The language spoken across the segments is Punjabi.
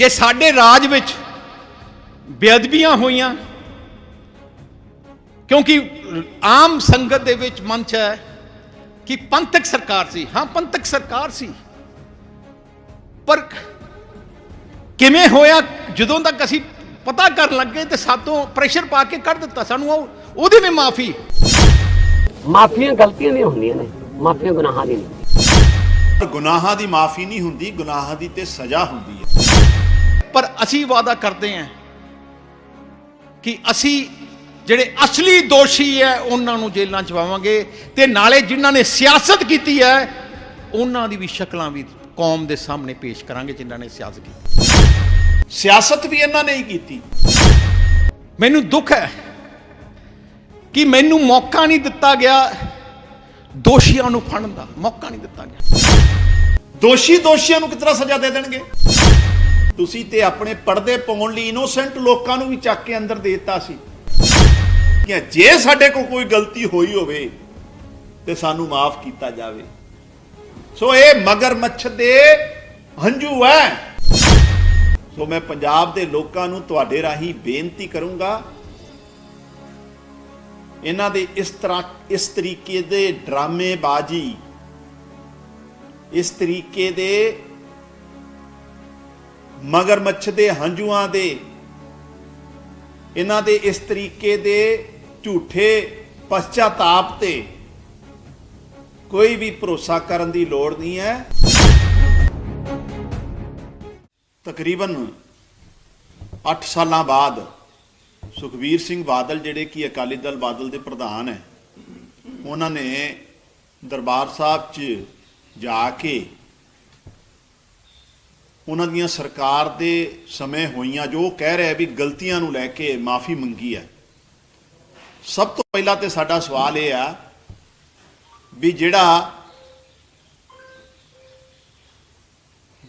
ਜੇ ਸਾਡੇ ਰਾਜ ਵਿੱਚ ਬੇਅਦਬੀਆਂ ਹੋਈਆਂ ਕਿਉਂਕਿ ਆਮ ਸੰਗਤ ਦੇ ਵਿੱਚ ਮਨ ਚ ਹੈ ਕਿ ਪੰਥਕ ਸਰਕਾਰ ਸੀ। ਹਾਂ ਪੰਥਕ ਸਰਕਾਰ ਸੀ। ਪਰ ਕਿਵੇਂ ਹੋਇਆ ਜਦੋਂ ਤੱਕ ਅਸੀਂ ਪਤਾ ਕਰਨ ਲੱਗੇ ਤੇ ਸਾਤੋਂ ਪ੍ਰੈਸ਼ਰ ਪਾ ਕੇ ਕੱਢ ਦਿੱਤਾ ਸਾਨੂੰ ਉਹ- ਉਹਦੀ ਵੀ ਮਾਫੀ। ਮਾਫੀਆਂ ਗਲਤੀਆਂ ਨਹੀਂ ਹੁੰਦੀਆਂ ਨੇ ਮਾਫੀਆਂ ਗੁਨਾਹਾਂ ਦੀ ਨਹੀਂ ਗੁਨਾਹਾਂ ਦੀ ਮਾਫੀ ਨਹੀਂ ਹੁੰਦੀ ਗੁਨਾਹਾਂ ਦੀ ਤੇ ਸਜ਼ਾ ਹੁੰਦੀ ਪਰ ਅਸੀਂ ਵਾਅਦਾ ਕਰਦੇ ਹਾਂ ਕਿ ਅਸੀਂ ਜਿਹੜੇ ਅਸਲੀ ਦੋਸ਼ੀ ਹੈ, ਉਹਨਾਂ ਨੂੰ ਜੇਲ੍ਹਾਂ ਚ ਪਾਵਾਂਗੇ ਤੇ ਨਾਲੇ ਜਿਨ੍ਹਾਂ ਨੇ ਸਿਆਸਤ ਕੀਤੀ ਹੈ, ਉਹਨਾਂ ਦੀ ਵੀ ਸ਼ਕਲਾਂ ਵੀ ਕੌਮ ਦੇ ਸਾਹਮਣੇ ਪੇਸ਼ ਕਰਾਂਗੇ ਜਿਨ੍ਹਾਂ ਨੇ ਸਿਆਸਤ ਕੀਤੀ। ਸਿਆਸਤ ਵੀ ਇਹਨਾਂ ਨੇ ਹੀ ਕੀਤੀ। ਮੈਨੂੰ ਦੁੱਖ ਹੈ ਕਿ ਮੈਨੂੰ ਮੌਕਾ ਨਹੀਂ ਦਿੱਤਾ ਗਿਆ ਦੋਸ਼ੀਆਂ ਨੂੰ ਫੜਨ ਦਾ। ਮੌਕਾ ਨਹੀਂ ਦਿੱਤਾ ਗਿਆ। ਦੋਸ਼ੀ ਦੋਸ਼ੀਆਂ ਨੂੰ ਕਿਤਨਾ ਸਜ਼ਾ ਦੇ ਦੇਣਗੇ? ਤੁਸੀਂ ਤੇ ਆਪਣੇ ਪਰਦੇ ਪਾਉਣ ਲਈ ਇਨੋਸੈਂਟ ਲੋਕਾਂ ਨੂੰ ਵੀ ਚੱਕ ਕੇ ਅੰਦਰ ਦੇ ਦਿੱਤਾ ਸੀ। ਕਿ ਜੇ ਸਾਡੇ ਕੋਲ ਕੋਈ ਗਲਤੀ ਹੋਈ ਹੋਵੇ ਤੇ ਸਾਨੂੰ ਮਾਫ ਕੀਤਾ ਜਾਵੇ। ਸੋ ਇਹ ਮਗਰਮੱਛ ਦੇ ਹੰਝੂ ਹੈ। ਸੋ ਮੈਂ ਪੰਜਾਬ ਦੇ ਲੋਕਾਂ ਨੂੰ ਤੁਹਾਡੇ ਰਾਹੀਂ ਬੇਨਤੀ ਕਰੂੰਗਾ, ਇਹਨਾਂ ਦੇ ਇਸ ਤਰ੍ਹਾਂ, ਇਸ ਤਰੀਕੇ ਦੇ ਡਰਾਮੇਬਾਜ਼ੀ, ਇਸ ਤਰੀਕੇ ਦੇ ਮਗਰਮੱਛ ਦੇ ਹੰਝੂਆਂ ਦੇ, ਇਹਨਾਂ ਦੇ ਇਸ ਤਰੀਕੇ ਦੇ ਝੂਠੇ ਪਛਤਾਤਾਪ ਤੇ ਕੋਈ ਵੀ ਭਰੋਸਾ ਕਰਨ ਦੀ ਲੋੜ ਨਹੀਂ ਹੈ। ਤਕਰੀਬਨ 8 ਸਾਲਾਂ ਬਾਅਦ ਸੁਖਬੀਰ ਸਿੰਘ ਬਾਦਲ, ਜਿਹੜੇ ਕਿ ਅਕਾਲੀ ਦਲ ਬਾਦਲ ਦੇ ਪ੍ਰਧਾਨ ਹੈ, ਉਹਨਾਂ ਨੇ ਦਰਬਾਰ ਸਾਹਿਬ 'ਚ ਜਾ ਕੇ ਉਹਨਾਂ ਦੀਆਂ ਸਰਕਾਰ ਦੇ ਸਮੇਂ ਹੋਈਆਂ ਜੋ ਉਹ ਕਹਿ ਰਿਹਾ ਵੀ ਗਲਤੀਆਂ ਨੂੰ ਲੈ ਕੇ ਮਾਫੀ ਮੰਗੀ ਹੈ। ਸਭ ਤੋਂ ਪਹਿਲਾਂ ਤੇ ਸਾਡਾ ਸਵਾਲ ਇਹ ਆ ਵੀ ਜਿਹੜਾ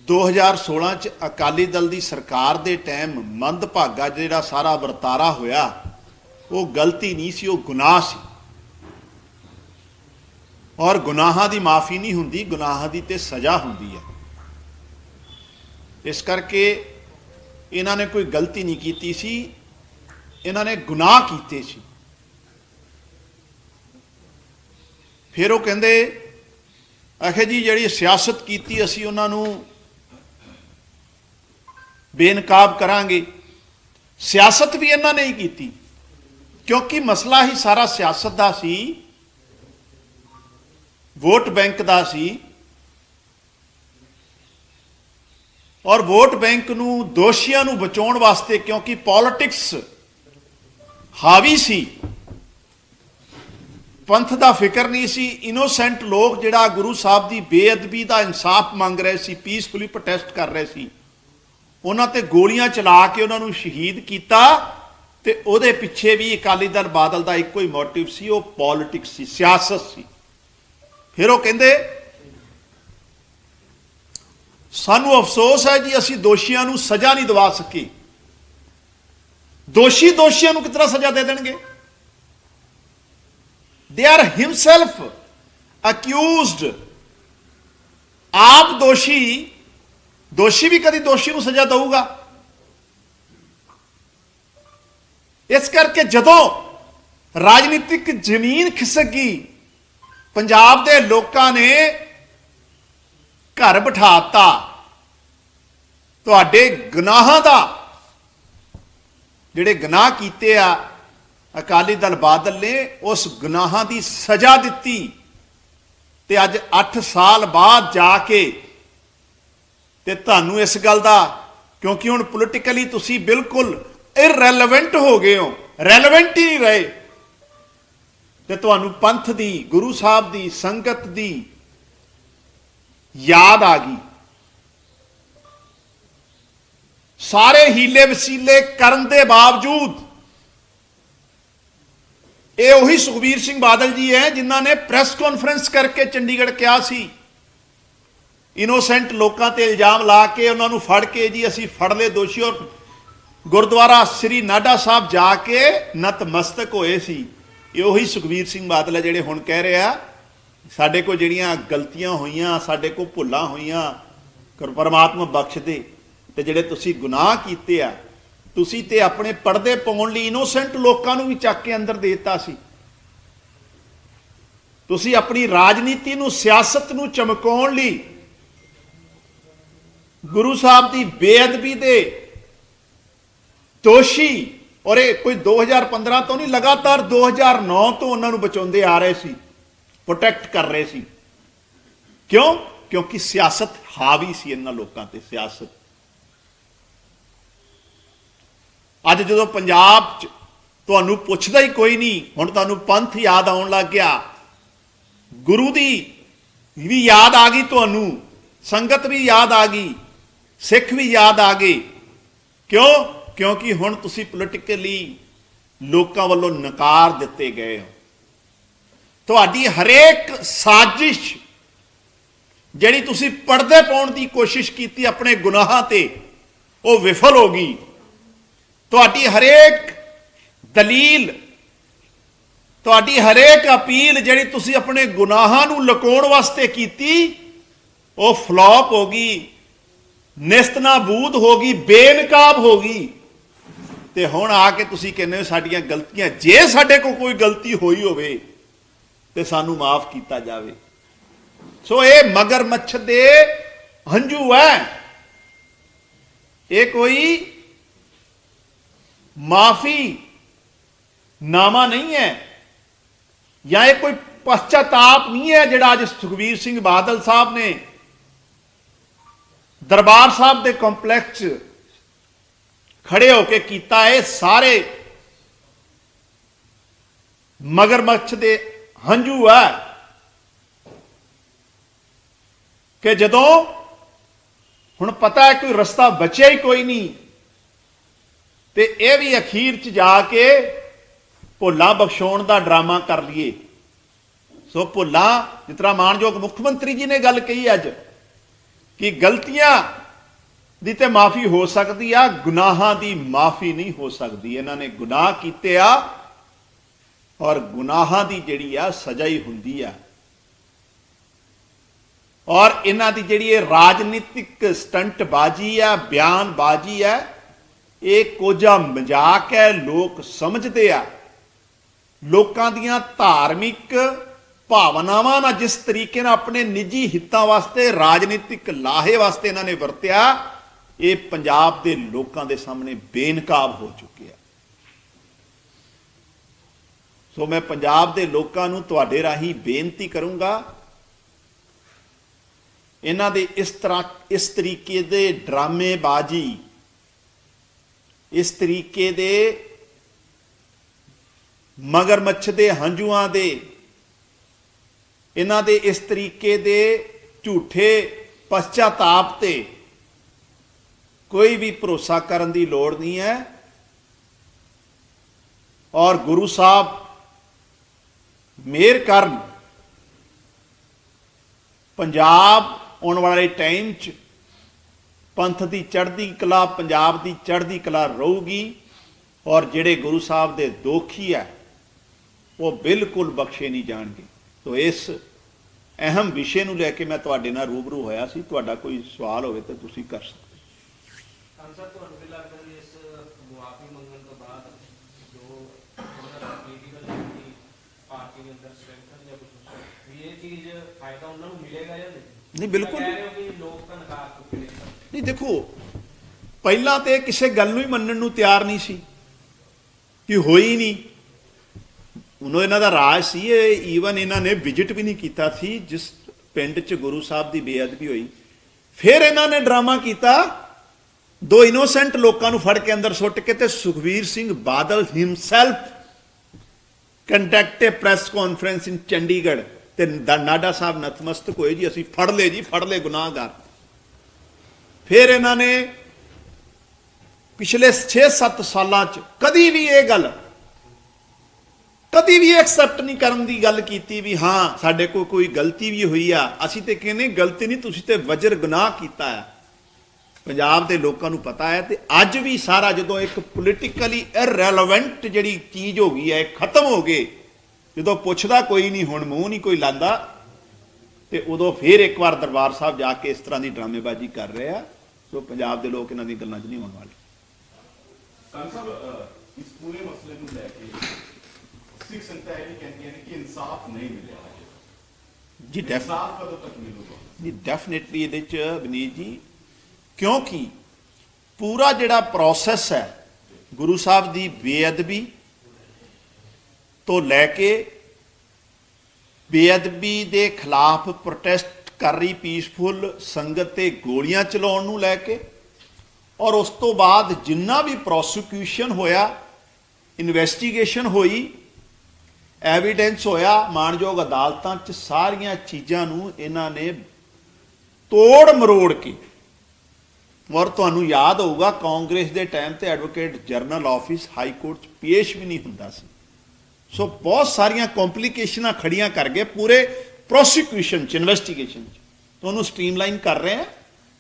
2016 ਚ ਅਕਾਲੀ ਦਲ ਦੀ ਸਰਕਾਰ ਦੇ ਟਾਈਮ ਮੰਦਭਾਗਾ ਜਿਹੜਾ ਸਾਰਾ ਵਰਤਾਰਾ ਹੋਇਆ, ਉਹ ਗਲਤੀ ਨਹੀਂ ਸੀ, ਉਹ ਗੁਨਾਹ ਸੀ। ਔਰ ਗੁਨਾਹਾਂ ਦੀ ਮਾਫੀ ਨਹੀਂ ਹੁੰਦੀ, ਗੁਨਾਹਾਂ ਦੀ ਤੇ ਸਜ਼ਾ ਹੁੰਦੀ ਹੈ। ਇਸ ਕਰਕੇ ਇਹਨਾਂ ਨੇ ਕੋਈ ਗਲਤੀ ਨਹੀਂ ਕੀਤੀ ਸੀ। ਇਹਨਾਂ ਨੇ ਗੁਨਾਹ ਕੀਤੇ ਸੀ। ਫਿਰ ਉਹ ਕਹਿੰਦੇ ਆਖੇ ਜੀ, ਜਿਹੜੀ ਸਿਆਸਤ ਕੀਤੀ ਅਸੀਂ ਉਹਨਾਂ ਨੂੰ ਬੇਨਕਾਬ ਕਰਾਂਗੇ। ਸਿਆਸਤ ਵੀ ਇਹਨਾਂ ਨੇ ਹੀ ਕੀਤੀ, ਕਿਉਂਕਿ ਮਸਲਾ ਹੀ ਸਾਰਾ ਸਿਆਸਤ ਦਾ ਸੀ, ਵੋਟ ਬੈਂਕ ਦਾ ਸੀ। ਔਰ ਵੋਟ ਬੈਂਕ ਨੂੰ ਦੋਸ਼ੀਆਂ ਨੂੰ ਬਚਾਉਣ ਵਾਸਤੇ, ਕਿਉਂਕਿ ਪੋਲਿਟਿਕਸ ਹਾਵੀ ਸੀ। ਪੰਥ ਦਾ ਫਿਕਰ ਨਹੀਂ ਸੀ। ਇਨੋਸੈਂਟ ਲੋਕ ਜਿਹੜਾ ਗੁਰੂ ਸਾਹਿਬ ਦੀ ਬੇਅਦਬੀ ਦਾ ਇਨਸਾਫ ਮੰਗ ਰਹੇ ਸੀ ਪੀਸਫੁਲੀ ਪ੍ਰੋਟੈਸਟ ਕਰ ਰਹੇ ਸੀ, ਉਹਨਾਂ ਤੇ ਗੋਲੀਆਂ ਚਲਾ ਕੇ ਉਹਨਾਂ ਨੂੰ ਸ਼ਹੀਦ ਕੀਤਾ ਤੇ ਉਹਦੇ ਪਿੱਛੇ ਵੀ ਅਕਾਲੀ ਦਲ ਬਾਦਲ ਦਾ ਇੱਕੋ ਹੀ ਮੋਟਿਵ ਸੀ, ਉਹ ਪੋਲਿਟਿਕਸ ਸੀ, ਸਿਆਸਤ ਸੀ। ਫਿਰ ਉਹ ਕਹਿੰਦੇ ਸਾਨੂੰ ਅਫਸੋਸ ਹੈ ਜੀ, ਅਸੀਂ ਦੋਸ਼ੀਆਂ ਨੂੰ ਸਜ਼ਾ ਨਹੀਂ ਦਿਵਾ ਸਕੀ। ਦੋਸ਼ੀ ਦੋਸ਼ੀਆਂ ਨੂੰ ਕਿਤਨਾ ਸਜ਼ਾ ਦੇ ਦੇਣਗੇ? ਦੇ ਆਰ ਹਿਮਸੈਲਫ ਅਕਿਊਜ਼ਡ ਆਪ ਦੋਸ਼ੀ ਦੋਸ਼ੀ ਵੀ ਕਦੀ ਦੋਸ਼ੀ ਨੂੰ ਸਜ਼ਾ ਦਊਗਾ। ਇਸ ਕਰਕੇ ਜਦੋਂ ਰਾਜਨੀਤਿਕ ਜ਼ਮੀਨ ਖਿਸਕ ਗਈ, ਪੰਜਾਬ ਦੇ ਲੋਕਾਂ ਨੇ ਘਰ ਬਿਠਾਤਾ। ਤੁਹਾਡੇ ਗੁਨਾਹਾਂ ਦਾ ਜਿਹੜੇ ਗੁਨਾਹ ਕੀਤੇ ਆ, ਅਕਾਲੀ ਦਲ ਬਾਦਲ ਨੇ ਉਸ ਗੁਨਾਹਾਂ ਦੀ ਸਜ਼ਾ ਦਿੱਤੀ। ਤੇ ਅੱਜ 8 ਸਾਲ ਬਾਅਦ ਜਾ ਕੇ ਤੇ ਤੁਹਾਨੂੰ ਇਸ ਗੱਲ ਦਾ, ਕਿਉਂਕਿ ਹੁਣ ਪੋਲੀਟੀਕਲੀ ਤੁਸੀਂ ਬਿਲਕੁਲ ਇਰਰੈਲੇਵੈਂਟ ਹੋ ਗਏ ਹੋ ਰੈਲੇਵੈਂਟ ਹੀ ਨਹੀਂ ਰਹੇ। ਤੇ ਤੁਹਾਨੂੰ ਪੰਥ ਦੀ, ਗੁਰੂ ਸਾਹਿਬ ਦੀ, ਸੰਗਤ ਦੀ ਯਾਦ ਆ ਗਈ। ਸਾਰੇ ਹੀਲੇ ਵਸੀਲੇ ਕਰਨ ਦੇ ਬਾਵਜੂਦ ਇਹ ਉਹੀ ਸੁਖਬੀਰ ਸਿੰਘ ਬਾਦਲ ਜੀ ਹੈ ਜਿਨ੍ਹਾਂ ਨੇ ਪ੍ਰੈਸ ਕਾਨਫਰੰਸ ਕਰਕੇ ਚੰਡੀਗੜ੍ਹ ਕਿਹਾ ਸੀ ਇਨੋਸੈਂਟ ਲੋਕਾਂ ਤੇ ਇਲਜ਼ਾਮ ਲਾ ਕੇ ਉਹਨਾਂ ਨੂੰ ਫੜ ਕੇ ਜੀ, ਅਸੀਂ ਫੜ ਲਏ ਦੋਸ਼ੀ। ਔਰ ਗੁਰਦੁਆਰਾ ਸ੍ਰੀ ਨਾਡਾ ਸਾਹਿਬ ਜਾ ਕੇ ਨਤਮਸਤਕ ਹੋਏ ਸੀ। ਇਹ ਉਹੀ ਸੁਖਬੀਰ ਸਿੰਘ ਬਾਦਲ ਹੈ ਜਿਹੜੇ ਹੁਣ ਕਹਿ ਰਿਹਾ ਸਾਡੇ ਕੋ ਜਿਹੜੀਆਂ ਗਲਤੀਆਂ ਹੋਈਆਂ, ਸਾਡੇ ਕੋ ਭੁੱਲਾਂ ਹੋਈਆਂ, ਕਰ, ਪਰਮਾਤਮਾ ਬਖਸ਼ ਦੇ ਤੇ ਜਿਹੜੇ ਤੁਸੀਂ ਗੁਨਾਹ ਕੀਤੇ ਆ, ਤੁਸੀਂ ਤੇ ਆਪਣੇ ਪਰਦੇ ਪਾਉਣ ਲਈ ਇਨੋਸੈਂਟ ਲੋਕਾਂ ਨੂੰ ਵੀ ਚੱਕ ਕੇ ਅੰਦਰ ਦੇ ਦਿੱਤਾ ਸੀ। ਤੁਸੀਂ ਆਪਣੀ ਰਾਜਨੀਤੀ ਨੂੰ, ਸਿਆਸਤ ਨੂੰ ਚਮਕਾਉਣ ਲਈ ਗੁਰੂ ਸਾਹਿਬ ਦੀ ਬੇਅਦਬੀ ਦੇ ਦੋਸ਼ੀ ਔਰ ਇਹ ਕੋਈ 2015 ਤੋਂ ਨਹੀਂ, ਲਗਾਤਾਰ 2009 ਤੋਂ ਉਹਨਾਂ ਨੂੰ ਬਚਾਉਂਦੇ ਆ ਰਹੇ ਸੀ। ਪ੍ਰੋਟੈਕਟ ਕਰ ਰਹੇ ਸੀ। ਕਿਉਂ? ਕਿਉਂਕਿ ਸਿਆਸਤ ਹਾਵੀ ਸੀ ਇਹਨਾਂ ਲੋਕਾਂ ਤੇ, ਸਿਆਸਤ। ਅੱਜ ਜਦੋਂ ਪੰਜਾਬ 'ਚ ਤੁਹਾਨੂੰ ਪੁੱਛਦਾ ਹੀ ਕੋਈ ਨਹੀਂ, ਹੁਣ ਤੁਹਾਨੂੰ ਪੰਥ ਯਾਦ ਆਉਣ ਲੱਗ ਗਿਆ। ਗੁਰੂ ਦੀ ਵੀ ਯਾਦ ਆ ਗਈ ਤੁਹਾਨੂੰ, ਸੰਗਤ ਵੀ ਯਾਦ ਆ ਗਈ, ਸਿੱਖ ਵੀ ਯਾਦ ਆ ਗਏ। ਕਿਉਂ? ਕਿਉਂਕਿ ਹੁਣ ਤੁਸੀਂ ਪੋਲੀਟੀਕਲੀ ਲੋਕਾਂ ਵੱਲੋਂ ਨਕਾਰ ਦਿੱਤੇ ਗਏ ਹੋ। ਤੁਹਾਡੀ ਹਰੇਕ ਸਾਜ਼ਿਸ਼ ਜਿਹੜੀ ਤੁਸੀਂ ਪਰਦੇ ਪਾਉਣ ਦੀ ਕੋਸ਼ਿਸ਼ ਕੀਤੀ ਆਪਣੇ ਗੁਨਾਹਾਂ ਤੇ, ਉਹ ਵਿਫਲ ਹੋ ਗਈ। ਤੁਹਾਡੀ ਹਰੇਕ ਦਲੀਲ, ਤੁਹਾਡੀ ਹਰੇਕ ਅਪੀਲ ਜਿਹੜੀ ਤੁਸੀਂ ਆਪਣੇ ਗੁਨਾਹਾਂ ਨੂੰ ਲੁਕਾਉਣ ਵਾਸਤੇ ਕੀਤੀ, ਉਹ ਫਲॉप ਹੋ ਗਈ, ਨਿਸਤਨਾਬੂਦ ਹੋ ਗਈ, ਬੇਨਕਾਬ ਹੋ ਗਈ। ਤੇ ਹੁਣ ਆ ਕੇ ਤੁਸੀਂ ਕਹਿੰਦੇ ਹੋ ਸਾਡੀਆਂ ਗਲਤੀਆਂ, ਜੇ ਸਾਡੇ ਕੋਲ ਕੋਈ ਗਲਤੀ ਹੋਈ ਹੋਵੇ ਤੇ ਸਾਨੂੰ ਮਾਫ ਕੀਤਾ ਜਾਵੇ। ਸੋ ਇਹ ਮਗਰਮੱਛ ਦੇ ਹੰਝੂ ਹੈ। ਇਹ ਕੋਈ ਮਾਫੀ ਨਾਮਾ ਨਹੀਂ ਹੈ। ਜਾਂ ਇਹ ਕੋਈ ਪਛਤਾਪ ਨਹੀਂ ਹੈ ਜਿਹੜਾ ਅੱਜ ਸੁਖਵੀਰ ਸਿੰਘ ਬਾਦਲ ਸਾਹਿਬ ਨੇ ਦਰਬਾਰ ਸਾਹਿਬ ਦੇ ਕੰਪਲੈਕਸ 'ਚ ਖੜੇ ਹੋ ਕੇ ਕੀਤਾ। ਇਹ ਸਾਰੇ ਮਗਰਮੱਛ ਦੇ ਹੰਝੂ ਹੈ ਕਿ ਜਦੋਂ ਹੁਣ ਪਤਾ ਹੈ ਕੋਈ ਰਸਤਾ ਬਚਿਆ ਹੀ ਕੋਈ ਨਹੀਂ, ਤੇ ਇਹ ਵੀ ਅਖੀਰ 'ਚ ਜਾ ਕੇ ਭੁੱਲਾ ਬਖਸ਼ਾਉਣ ਦਾ ਡਰਾਮਾ ਕਰ ਲਈਏ। ਸੋ ਭੁੱਲਾ, ਜਿਸ ਤਰ੍ਹਾਂ ਮਾਨਯੋਗ ਮੁੱਖ ਮੰਤਰੀ ਜੀ ਨੇ ਗੱਲ ਕਹੀ ਅੱਜ, ਕਿ ਗਲਤੀਆਂ ਦੀ ਤੇ ਮਾਫੀ ਹੋ ਸਕਦੀ ਆ, ਗੁਨਾਹਾਂ ਦੀ ਮਾਫੀ ਨਹੀਂ ਹੋ ਸਕਦੀ। ਇਹਨਾਂ ਨੇ ਗੁਨਾਹ ਕੀਤੇ ਆ ਔਰ ਗੁਨਾਹਾਂ ਦੀ ਜਿਹੜੀ ਆ ਸਜ਼ਾ ਹੀ ਹੁੰਦੀ ਆ। ਔਰ ਇਹਨਾਂ ਦੀ ਜਿਹੜੀ ਇਹ ਰਾਜਨੀਤਿਕ ਸਟੰਟ ਬਾਜੀ ਆ ਬਿਆਨ ਬਾਜੀ ਆ, ਇਹ ਕੋਝਾ ਮਜ਼ਾਕ ਹੈ, ਲੋਕ ਸਮਝਦੇ ਆ। ਲੋਕਾਂ ਦੀਆਂ ਧਾਰਮਿਕ ਭਾਵਨਾਵਾਂ ਨਾਲ ਜਿਸ ਤਰੀਕੇ ਨਾਲ ਆਪਣੇ ਨਿੱਜੀ ਹਿੱਤਾਂ ਵਾਸਤੇ, ਰਾਜਨੀਤਿਕ ਲਾਹੇ ਵਾਸਤੇ ਇਹਨਾਂ ਨੇ ਵਰਤਿਆ, ਇਹ ਪੰਜਾਬ ਦੇ ਲੋਕਾਂ ਦੇ ਸਾਹਮਣੇ ਬੇਨਕਾਬ ਹੋ ਚੁੱਕਿਆ ਸੋ ਮੈਂ ਪੰਜਾਬ ਦੇ ਲੋਕਾਂ ਨੂੰ ਤੁਹਾਡੇ ਰਾਹੀਂ ਬੇਨਤੀ ਕਰੂੰਗਾ, ਇਹਨਾਂ ਦੇ ਇਸ ਤਰ੍ਹਾਂ, ਇਸ ਤਰੀਕੇ ਦੇ ਡਰਾਮੇਬਾਜ਼ੀ, ਇਸ ਤਰੀਕੇ ਦੇ ਮਗਰਮੱਛ ਦੇ ਹੰਝੂਆਂ ਦੇ, ਇਹਨਾਂ ਦੇ ਇਸ ਤਰੀਕੇ ਦੇ ਝੂਠੇ ਪਛਤਾਪ ਤੇ ਕੋਈ ਵੀ ਭਰੋਸਾ ਕਰਨ ਦੀ ਲੋੜ ਨਹੀਂ ਹੈ। ਔਰ ਗੁਰੂ ਸਾਹਿਬ ਮਿਹਰ ਕਰਨ। ਪੰਜਾਬ ਆਉਣ ਵਾਲੇ ਟਾਈਮ 'ਚ ਪੰਥ ਦੀ ਚੜ੍ਹਦੀ ਕਲਾ, ਪੰਜਾਬ ਦੀ ਚੜ੍ਹਦੀ ਕਲਾ ਰਹੂਗੀ ਔਰ ਜਿਹੜੇ ਗੁਰੂ ਸਾਹਿਬ ਦੇ ਦੋਖੀ ਹੈ, ਉਹ ਬਿਲਕੁਲ ਬਖਸ਼ੇ ਨਹੀਂ ਜਾਣਗੇ। ਸੋ ਇਸ ਅਹਿਮ ਵਿਸ਼ੇ ਨੂੰ ਲੈ ਕੇ ਮੈਂ ਤੁਹਾਡੇ ਨਾਲ ਰੂਬਰੂ ਹੋਇਆ ਸੀ। ਤੁਹਾਡਾ ਕੋਈ ਸਵਾਲ ਹੋਵੇ ਤਾਂ ਤੁਸੀਂ ਕਰ ਸਕਦੇ ਸੰਸਦ ਪਾਰਟੀ ਦੇ ਅੰਦਰ ਸਟਰੈਂਥਨ ਜਾਂ ਕੁਝ ਵੀ ਇਹ ਚੀਜ਼ ਫਾਇਦਾ ਉਹਨਾਂ ਨੂੰ ਮਿਲੇਗਾ ਜਾਂ ਨਹੀਂ? ਨਹੀਂ, ਬਿਲਕੁਲ। ਕਹਿ ਰਹੇ ਹੋ ਕਿ ਲੋਕ ਤਾਂ ਨਕਾਰ ਚੁੱਕੇ ਨੇ। ਨਹੀਂ ਦੇਖੋ ਪਹਿਲਾਂ ਤੇ ਕਿਸੇ ਗੱਲ ਨੂੰ ਹੀ ਮੰਨਣ ਨੂੰ ਤਿਆਰ ਨਹੀਂ ਸੀ। ਕਿ ਹੋਈ ਨਹੀਂ। ਉਹਨੋਂ ਇਹਨਾਂ ਦਾ ਰਾਜ ਸੀ ਇਹ ਈਵਨ ਇਹਨਾਂ ਨੇ ਵਿਜ਼ਿਟ ਵੀ ਨਹੀਂ ਕੀਤਾ ਸੀ ਜਿਸ ਪਿੰਡ 'ਚ ਗੁਰੂ ਸਾਹਿਬ ਦੀ ਬੇਅਦਬੀ ਹੋਈ। ਫਿਰ ਇਹਨਾਂ ਨੇ ਡਰਾਮਾ ਕੀਤਾ ਦੋ ਇਨੋਸੈਂਟ ਲੋਕਾਂ ਨੂੰ ਫੜ ਕੇ ਅੰਦਰ ਸੁੱਟ ਕੇ ਤੇ Sukhbir Singh Badal himself conduct press conference in Chandigarh ਤੇ ਨਾਡਾ ਸਾਹਿਬ ਨਤਮਸਤਕ ਹੋਏ ਜੀ ਅਸੀਂ ਫੜ ਲਏ ਜੀ ਫੜ ਲਏ ਗੁਨਾਹਗਾਰ ਫਿਰ ਇਹਨਾਂ ਨੇ ਪਿਛਲੇ 6-7 ਸਾਲਾਂ 'ਚ ਕਦੀ ਵੀ ਇਹ ਗੱਲ ਕਦੀ ਵੀ ਐਕਸੈਪਟ ਨਹੀਂ ਕਰਨ ਦੀ ਗੱਲ ਕੀਤੀ ਵੀ ਹਾਂ ਸਾਡੇ ਕੋਲ ਕੋਈ ਗਲਤੀ ਵੀ ਹੋਈ ਆ ਅਸੀਂ ਤੇ ਕਹਿੰਦੇ ਗਲਤੀ ਨਹੀਂ ਤੁਸੀਂ ਤੇ ਵਜਰ ਗੁਨਾਹ ਕੀਤਾ ਆ ਪੰਜਾਬ ਦੇ ਲੋਕਾਂ ਨੂੰ ਪਤਾ ਹੈ ਤੇ ਅੱਜ ਵੀ ਸਾਰਾ ਜਦੋਂ ਇੱਕ ਪੋਲਿਟੀਕਲੀ ਇਰਰੈਲੇਵੈਂਟ ਜਿਹੜੀ ਚੀਜ਼ ਹੋ ਗਈ ਹੈ ਖਤਮ ਹੋ ਗਏ ਜਦੋਂ ਪੁੱਛਦਾ ਕੋਈ ਨਹੀਂ ਹੁਣ ਮੂੰਹ ਨਹੀਂ ਕੋਈ ਲਾਂਦਾ ਤੇ ਉਦੋਂ ਫੇਰ ਇੱਕ ਵਾਰ ਦਰਬਾਰ ਸਾਹਿਬ ਜਾ ਕੇ ਇਸ ਤਰ੍ਹਾਂ ਦੀ ਡਰਾਮੇਬਾਜ਼ੀ ਕਰ ਰਹੇ ਆ ਸੋ ਪੰਜਾਬ ਦੇ ਲੋਕ ਇਹਨਾਂ ਦੀਆਂ ਗੱਲਾਂ 'ਚ ਨਹੀਂ ਆਉਣ ਵਾਲੇ। ਕਾਨ ਸਾਹਿਬ ਇਸ ਪੂਰੇ ਮਸਲੇ ਨੂੰ ਲੈ ਕੇ ਸਿੱਖ ਵੀ ਕਹਿੰਦੀਆਂ ਨੇ ਕਿ ਇਨਸਾਫ ਨਹੀਂ ਮਿਲਿਆ ਜੀ ਡੈਫ ਇਨਸਾਫ ਕਦੋਂ ਤੱਕ ਮਿਲੂਗਾ? ਜੀ ਡੈਫੀਨਿਟਲੀ ਇਹਦੇ 'ਚ ਵਿਨੀਤ ਜੀ ਕਿਉਂਕਿ ਪੂਰਾ ਜਿਹੜਾ ਪ੍ਰੋਸੈਸ ਹੈ, ਗੁਰੂ ਸਾਹਿਬ ਦੀ ਬੇਅਦਬੀ ਤੋਂ ਲੈ ਕੇ ਬੇਅਦਬੀ ਦੇ ਖਿਲਾਫ ਪ੍ਰੋਟੈਸਟ ਕਰ ਰਹੀ ਪੀਸਫੁਲ ਸੰਗਤ ਤੇ ਗੋਲੀਆਂ ਚਲਾਉਣ ਨੂੰ ਲੈ ਕੇ ਔਰ ਉਸ ਤੋਂ ਬਾਅਦ ਜਿੰਨਾ ਵੀ ਪ੍ਰੋਸੀਕਿਊਸ਼ਨ ਹੋਇਆ ਇਨਵੈਸਟੀਗੇਸ਼ਨ ਹੋਈ ਐਵੀਡੈਂਸ ਹੋਇਆ ਮਾਣਯੋਗ ਅਦਾਲਤਾਂ 'ਚ ਸਾਰੀਆਂ ਚੀਜ਼ਾਂ ਨੂੰ ਇਹਨਾਂ ਨੇ ਤੋੜ ਮਰੋੜ ਕੇ ਔਰ ਤੁਹਾਨੂੰ ਯਾਦ ਹੋਊਗਾ, ਕਾਂਗਰਸ ਦੇ ਟਾਈਮ ਤੇ advocate general office high court 'ਚ ਪੇਸ਼ ਵੀ ਨਹੀਂ ਹੁੰਦਾ ਸੀ। ਸੋ ਬਹੁਤ ਸਾਰੀਆਂ ਕੰਪਲਿਕੇਸ਼ਨਾਂ ਖੜੀਆਂ ਕਰਕੇ ਪੂਰੇ ਪ੍ਰੋਸੀਕਿਊਸ਼ਨ 'ਚ ਇਨਵੈਸਟੀਗੇਸ਼ਨ 'ਚ। ਤੁਹਾਨੂੰ ਸਟ੍ਰੀਮਲਾਈਨ ਕਰ ਰਹੇ ਆ।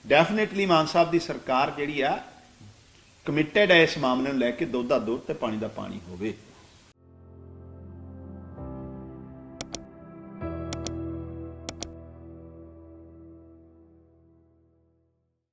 ਡੈਫੀਨਿਟਲੀ ਮਾਨ ਸਾਹਿਬ ਦੀ ਸਰਕਾਰ ਜਿਹੜੀ ਆ ਕਮਿਟਡ ਹੈ ਇਸ ਮਾਮਲੇ ਨੂੰ ਲੈ ਕੇ ਦੁੱਧ ਦਾ ਦੁੱਧ ਤੇ ਪਾਣੀ ਦਾ ਪਾਣੀ ਹੋਵੇ।